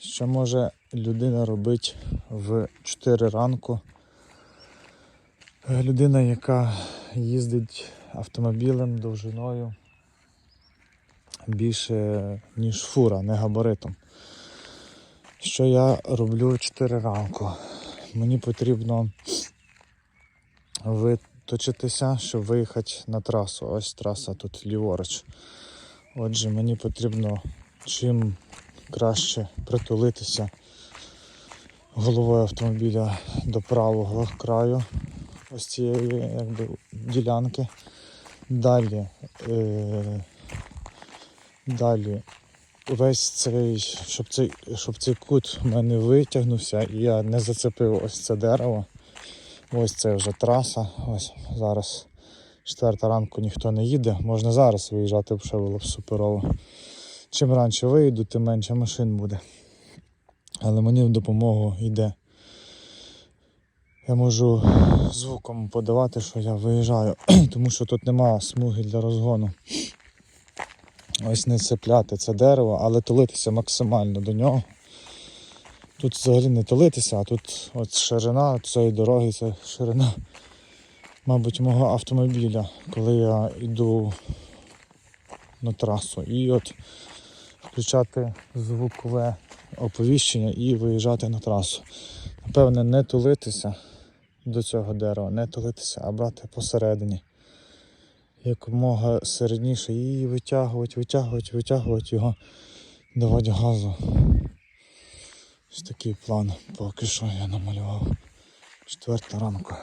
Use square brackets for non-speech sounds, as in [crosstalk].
Що може людина робити в 4 ранку? Людина, яка їздить автомобілем довжиною більше, ніж фура, не габаритом. Що я роблю в 4 ранку? Мені потрібно виточитися, щоб виїхати на трасу. Ось траса тут ліворуч. Отже, мені потрібно чим краще притулитися головою автомобіля до правого краю ось цієї якби, ділянки. Далі, е, далі весь цей, щоб цей, щоб цей кут в мене витягнувся і я не зацепив ось це дерево. Ось це вже траса. Ось зараз четверта ранку ніхто не їде. Можна зараз виїжджати, вже було б суперово. Чим раніше виїду, тим менше машин буде. Але мені в допомогу йде. Я можу звуком подавати, що я виїжджаю, [clears throat] тому що тут немає смуги для розгону. Ось не цепляти це дерево, але тулитися максимально до нього. Тут взагалі не тулитися, а тут от ширина цієї дороги, це ширина, мабуть, мого автомобіля, коли я йду на трасу. І от включати звукове оповіщення і виїжджати на трасу. Напевне, не тулитися до цього дерева, не тулитися, а брати посередині. Якомога середніше і витягувати, витягувати, витягувати його, давати газу. Ось такий план поки що я намалював. Четверта ранку.